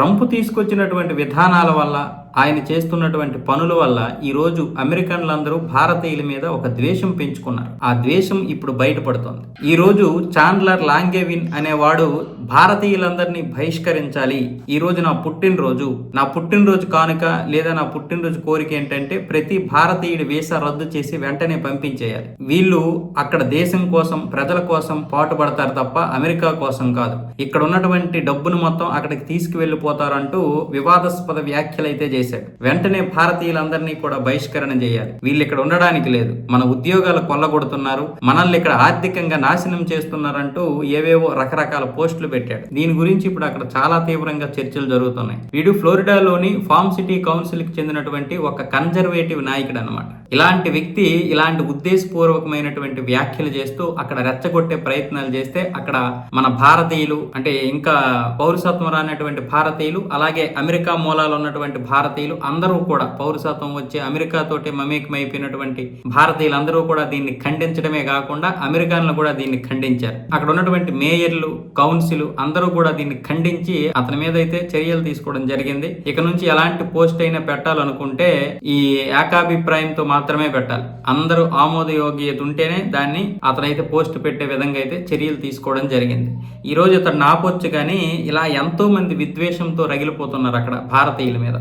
Trump తీసుకొచ్చినటువంటి విధానాల వల్ల ఆయన చేస్తున్నటువంటి పనుల వల్ల ఈరోజు అమెరికన్లందరూ భారతీయుల మీద ఒక ద్వేషం పెంచుకున్నారు. ఆ ద్వేషం ఇప్పుడు బయటపడుతోంది. ఈరోజు చాండ్లర్ లాంగేవిన్ అనేవాడు భారతీయులందరినీ బహిష్కరించాలి. ఈ రోజు నా పుట్టినరోజు. నా పుట్టినరోజు కానుక లేదా నా పుట్టినరోజు కోరిక ఏంటంటే ప్రతి భారతీయుడి వీసా రద్దు చేసి వెంటనే పంపించేయాలి. వీళ్ళు అక్కడ దేశం కోసం ప్రజల కోసం పాటుపడతారు తప్ప అమెరికా కోసం కాదు. ఇక్కడ ఉన్నటువంటి డబ్బును మొత్తం అక్కడికి తీసుకువెళ్ళిపోతారంటూ వివాదాస్పద వ్యాఖ్యలు అయితే చేశాడు. వెంటనే భారతీయులందరినీ కూడా బహిష్కరణ చేయాలి. వీళ్ళు ఇక్కడ ఉండడానికి లేదు. మన ఉద్యోగాలు కొల్లగొడుతున్నారు. మనల్ని ఇక్కడ ఆర్థికంగా నాశనం చేస్తున్నారంటూ ఏవేవో రకరకాల పోస్టులు పెట్టాడు. దీని గురించి ఇప్పుడు అక్కడ చాలా తీవ్రంగా చర్చలు జరుగుతున్నాయి. వీడు ఫ్లోరిడాలోని ఫార్మ్ సిటీ కౌన్సిల్కి చెందినటువంటి ఒక కన్జర్వేటివ్ నాయకుడు అనమాట ఇలాంటి వ్యక్తి ఇలాంటి ఉద్దేశపూర్వకమైనటువంటి వ్యాఖ్యలు చేస్తూ అక్కడ రెచ్చగొట్టే ప్రయత్నాలు చేస్తే అక్కడ మన భారతీయులు అంటే ఇంకా పౌరసత్వం రానటువంటి భారతీయులు అలాగే అమెరికా మూలాలు ఉన్నటువంటి భారతీయులు అందరూ కూడా పౌరసత్వం వచ్చే అమెరికాతోటి మమేకమైపోయినటువంటి భారతీయులందరూ కూడా దీన్ని ఖండించడమే కాకుండా అమెరికన్లు కూడా దీన్ని ఖండించారు. అక్కడ ఉన్నటువంటి మేయర్లు కౌన్సిల్ అందరూ కూడా దీన్ని ఖండించి అతని మీద అయితే చర్యలు తీసుకోవడం జరిగింది. ఇక నుంచి ఎలాంటి పోస్ట్ అయినా పెట్టాలనుకుంటే ఈ ఏకాభిప్రాయంతో మాత్రం మాత్రమే పెట్టాలి. అందరూ ఆమోదయోగ్యత ఉంటేనే దాన్ని అతనైతే పోస్ట్ పెట్టే విధంగా అయితే చర్యలు తీసుకోవడం జరిగింది. ఈరోజు అతను నాపొచ్చు కానీ ఇలా ఎంతోమంది విద్వేషంతో రగిలిపోతున్నారు అక్కడ భారతీయుల మీద.